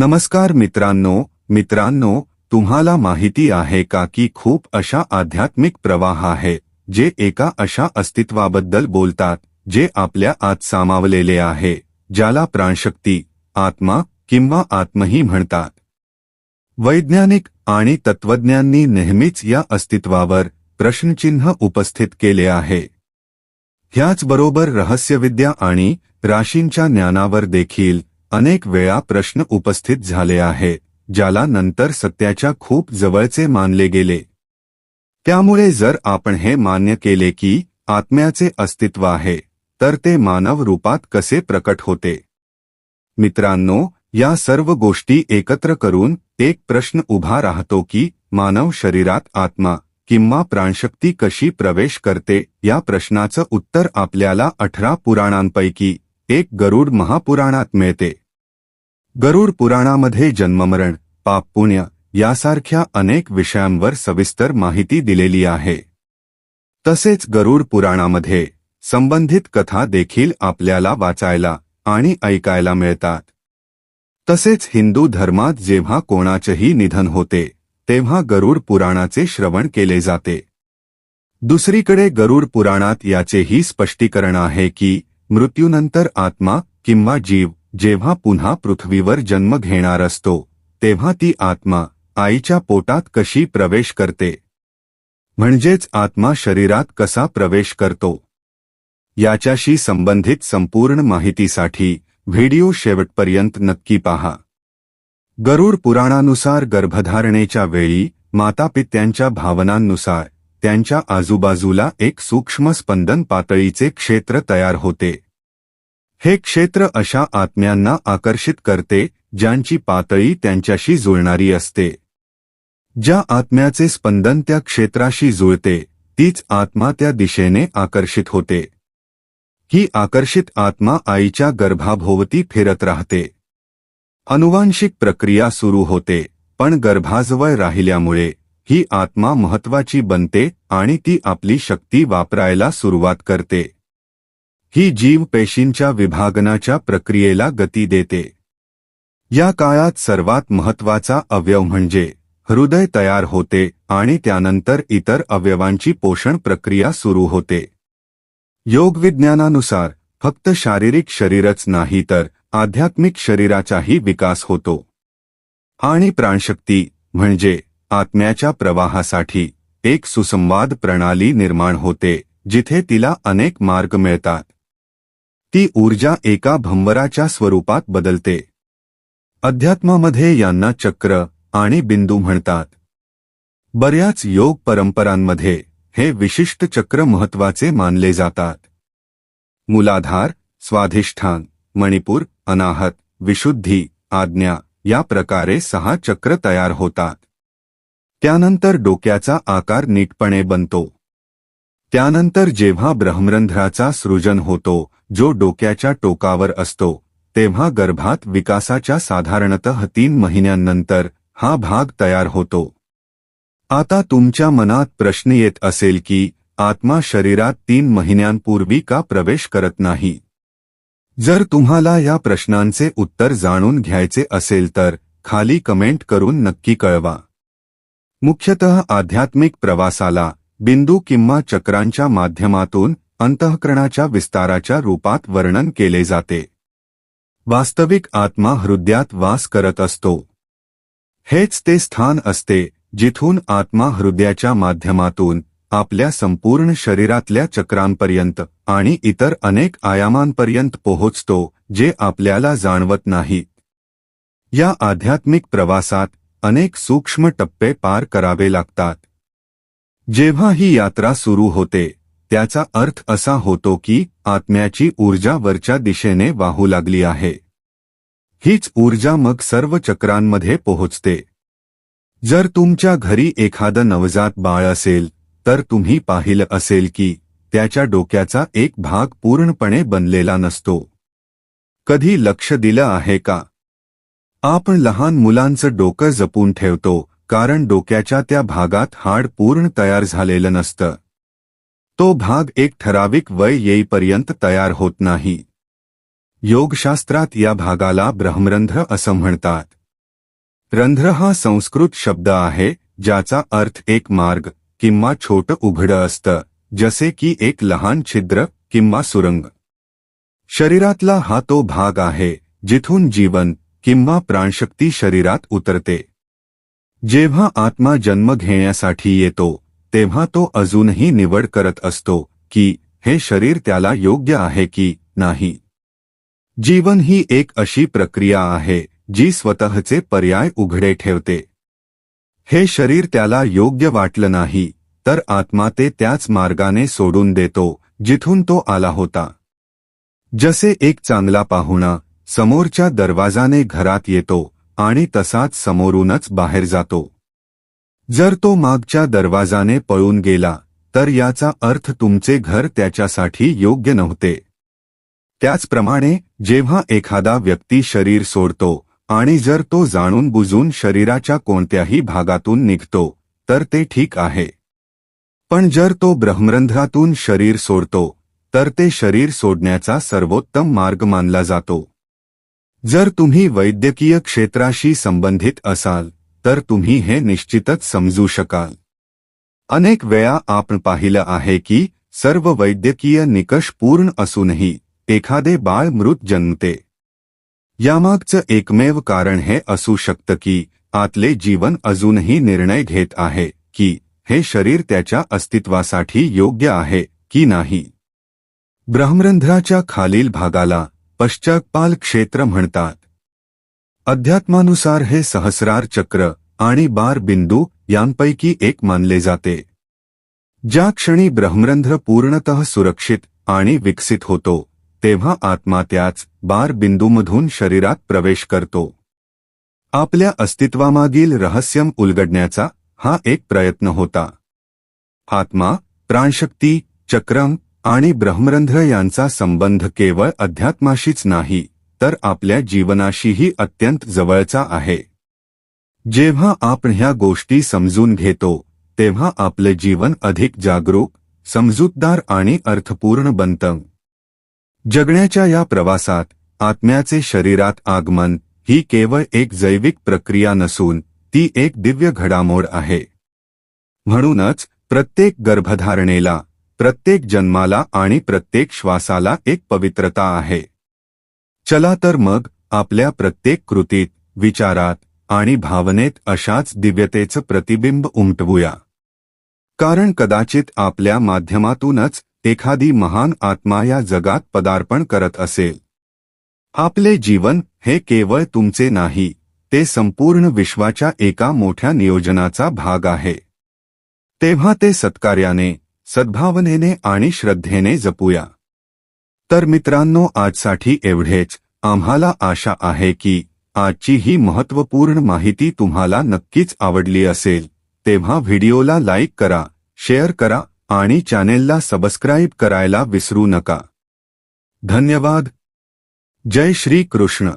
नमस्कार मित्रांनो मित्रांनो तुम्हाला माहिती आहे का की खूप अशा आध्यात्मिक प्रवाह आहेत जे एका अशा अस्तित्वाबद्दल बोलतात जे आपल्या आत सामावलेले आहे ज्याला प्राणशक्ती आत्मा किंवा आत्मही म्हणतात. वैज्ञानिक आणि तत्वज्ञांनी नेहमीच या अस्तित्वावर प्रश्नचिन्ह उपस्थित केले आहे. ह्याचबरोबर रहस्यविद्या आणि राशींच्या ज्ञानावर देखील अनेक वेळा प्रश्न उपस्थित झाले आहे ज्याला नंतर सत्याच्या खूप जवळचे मानले गेले. त्यामुळे जर आपण हे मान्य केले की आत्म्याचे अस्तित्व आहे तर ते मानव रूपात कसे प्रकट होते? मित्रांनो या सर्व गोष्टी एकत्र करून एक प्रश्न उभा राहतो की मानव शरीरात आत्मा किंवा प्राणशक्ती कशी प्रवेश करते या प्रश्नाचं उत्तर आपल्याला अठरा पुराणांपैकी एक गरुड महापुराणात मिळते. गरुड पुराणामध्ये जन्ममरण पाप पुण्य यासारख्या अनेक विषयांवर सविस्तर माहिती दिलेली आहे. तसेच गरुड पुराणामध्ये संबंधित कथा देखील आपल्याला वाचायला आणि ऐकायला मिळतात. तसेच हिंदू धर्मात जेव्हा कोणाचेही निधन होते तेव्हा गरुड पुराणाचे श्रवण केले जाते. दुसरीकडे गरुड पुराणात याचेही स्पष्टीकरण आहे की मृत्यूनंतर आत्मा किंवा जीव जेव्हा पुन्हा पृथ्वीवर जन्म घेणार असतो तेव्हा ती आत्मा आईच्या पोटात कशी प्रवेश करते? म्हणजेच आत्मा शरीरात कसा प्रवेश करतो? याच्याशी संबंधित संपूर्ण माहितीसाठी व्हिडिओ शेवटपर्यंत नक्की पहा. गरुड पुराणानुसार गर्भधारणेच्या वेळी मातापित्यांच्या भावनांनुसार त्यांच्या आजूबाजूला एक सूक्ष्म स्पंदन पातळीचे क्षेत्र तयार होते. हे क्षेत्र अशा आत्म्यांना आकर्षित करते ज्यांची पातळी त्यांच्याशी जुळणारी असते. ज्या आत्म्याचे स्पंदन त्या क्षेत्राशी जुळते तीच आत्मा त्या दिशेने आकर्षित होते. ही आकर्षित आत्मा आईच्या गर्भाभोवती फिरत राहते. अनुवांशिक प्रक्रिया सुरू होते पण गर्भाजवळ राहिल्यामुळे ही आत्मा महत्वाची बनते आणि ती आपली शक्ती वापरायला सुरुवात करते. ही जीव पेशींच्या विभागनाच्या प्रक्रियेला गती देते. या काळात सर्वात महत्त्वाचा अवयव म्हणजे हृदय तयार होते आणि त्यानंतर इतर अवयवांची पोषण प्रक्रिया सुरू होते. योगविज्ञानानुसार फक्त शारीरिक शरीरच नाही तर आध्यात्मिक शरीराचाही विकास होतो. आणि प्राणशक्ती म्हणजे आत्म्याच्या प्रवाहासाठी एक सुसंवाद प्रणाली निर्माण होते जिथे तिला अनेक मार्ग मिळतात. ती ऊर्जा एका भंवराच्या स्वरूपात बदलते. अध्यात्मामध्ये यांना चक्र आणि बिंदू म्हणतात. बऱ्याच योग परंपरांमध्ये हे विशिष्ट चक्र महत्त्वाचे मानले जातात. मूलाधार स्वाधिष्ठान मणिपूर अनाहत विशुद्धी आज्ञा या प्रकारे सहा चक्र तयार होतात. त्यानंतर डोक्याचा आकार नीटपणे बनतो. त्यानंतर जेव्हा ब्रह्मरंध्राचा सृजन होतो जो डोक्याच्या टोकावर असतो तेव्हा गर्भात विकासाच्या साधारणतः तीन महिन्यांनंतर हा भाग तयार होतो. आता तुमच्या मनात प्रश्न येत असेल की आत्मा शरीरात तीन महिन्यांपूर्वी का प्रवेश करत नाही? जर तुम्हाला या प्रश्नांचे उत्तर जाणून घ्यायचे असेल तर खाली कमेंट करून नक्की कळवा. मुख्यतः आध्यात्मिक प्रवासाला बिंदू किंवा चक्रांच्या माध्यमातून अंतःकरणाच्या विस्ताराच्या रूपात वर्णन केले जाते. वास्तविक आत्मा हृदयात वास करत असतो. हेच ते स्थान असते जिथून आत्मा हृदयाच्या माध्यमातून आपल्या संपूर्ण शरीरातल्या चक्रांपर्यंत आणि इतर अनेक आयामांपर्यंत पोहोचतो जे आपल्याला जाणवत नाही. या आध्यात्मिक प्रवासात अनेक सूक्ष्म टप्पे पार करावे लागतात. जेव्हा ही यात्रा सुरू होते त्याचा अर्थ असा होतो की आत्म्याची ऊर्जा वरच्या दिशेने वाहू लागली आहे. हीच ऊर्जा मग सर्व चक्रांमध्ये पोहोचते. जर तुमच्या घरी एखादं नवजात बाळ असेल तर तुम्ही पाहिलं असेल की त्याच्या डोक्याचा एक भाग पूर्णपणे बनलेला नसतो. कधी लक्ष दिलं आहे का? आपण लहान मुलांचं डोकं जपून ठेवतो कारण डोक्याच्या त्या भागात हाड पूर्ण तयार झालेलं नसतं. तो भाग एक ठराविक वय येईपर्यंत तयार होत नाही. योगशास्त्रात या भागाला ब्रह्मरंध्र असं म्हणतात. रंध्र हा संस्कृत शब्द आहे ज्याचा अर्थ एक मार्ग किंवा छोट उघडं असतं जसे की एक लहान छिद्र किंवा सुरंग. शरीरातला हा तो भाग आहे जिथून जीवन किंवा प्राणशक्ती शरीरात उतरते. जेव्हा आत्मा जन्म घेण्यासाठी येतो तेव्हा तो अजूनही निवड करत असतो की हे शरीर त्याला योग्य आहे की नाही. जीवन ही एक अशी प्रक्रिया आहे जी स्वतःचे पर्याय उघडे ठेवते. हे शरीर त्याला योग्य वाटलं नाही तर आत्मा ते त्याच मार्गाने सोडून देतो जिथून तो आला होता. जसे एक चांगला पाहुणा समोरच्या दरवाजाने घरात येतो आणि तसाच समोरूनच बाहेर जातो. जर तो मागच्या दरवाजाने पळून गेला तर याचा अर्थ तुमचे घर त्याच्यासाठी योग्य नव्हते. त्याचप्रमाणे जेव्हा एखादा व्यक्ती शरीर सोडतो आणि जर तो जाणून बुजून शरीराच्या कोणत्याही भागातून निघतो तर ते ठीक आहे. पण जर तो ब्रह्मरंध्रातून शरीर सोडतो तर ते शरीर सोडण्याचा सर्वोत्तम मार्ग मानला जातो. जर तुम्ही वैद्यकीय क्षेत्राशी संबंधित असाल, तर तुम्ही हे निश्चितच समजू शकाल. अनेक वेळा आपण पाहिलं आहे की, सर्व वैद्यकीय निकष पूर्ण असूनही, एखादे बाळ मृत जन्मते. यामागचं एकमेव कारण हे असू शकतं की, आतले जीवन अजूनही निर्णय घेत आहे, की, हे शरीर त्याच्या अस्तित्वासाठी योग्य आहे, की नाही. ब्रह्मरंध्राच्या खालील भागाला पश्चात्पाल क्षेत्र म्हणतात. अध्यात्मानुसार हे सहस्रार चक्र आणि बार बिंदू यांपैकी एक मानले जाते. ज्या क्षणी ब्रह्मरंध्र पूर्णतः सुरक्षित आणि विकसित होतो तेव्हा आत्मा त्याच बार बिंदूमधून शरीरात प्रवेश करतो. आपल्या अस्तित्वामागील रहस्यम उलगडण्याचा हा एक प्रयत्न होता. आत्मा प्राणशक्ती चक्रम आणि ब्रह्मरंध्र यांचा संबंध केवळ अध्यात्माशीच नाही तर आपल्या जीवनाशीही अत्यंत जवळचा आहे. जेव्हा आपण ह्या गोष्टी समजून घेतो तेव्हा आपले जीवन अधिक जागरूक समजूतदार आणि अर्थपूर्ण बनतं. जगण्याच्या या प्रवासात आत्म्याचे शरीरात आगमन ही केवळ एक जैविक प्रक्रिया नसून ती एक दिव्य घडामोड आहे. म्हणूनच प्रत्येक गर्भधारणेला प्रत्येक जन्माला आणि प्रत्येक श्वासाला एक पवित्रता आहे. चला तर मग आपल्या प्रत्येक कृतीत विचारात आणि भावनेत अशाच दिव्यतेचं प्रतिबिंब उमटवूया. कारण कदाचित आपल्या माध्यमातूनच एखादी महान आत्मा या जगात पदार्पण करत असेल. आपले जीवन हे केवळ तुमचे नाही ते संपूर्ण विश्वाच्या एका मोठ्या नियोजनाचा भाग आहे. तेव्हा ते सत्कार्याने सद्भावनेने आणि श्रद्धेने जपूया. तर मित्रांनो आजसाठी एवढेच. आम्हाला आशा आहे की आजची ही महत्त्वपूर्ण माहिती तुम्हाला नक्कीच आवडली असेल. तेव्हा व्हिडिओला लाईक करा शेअर करा आणि चॅनेलला सबस्क्राईब करायला विसरू नका. धन्यवाद. जय श्री कृष्ण.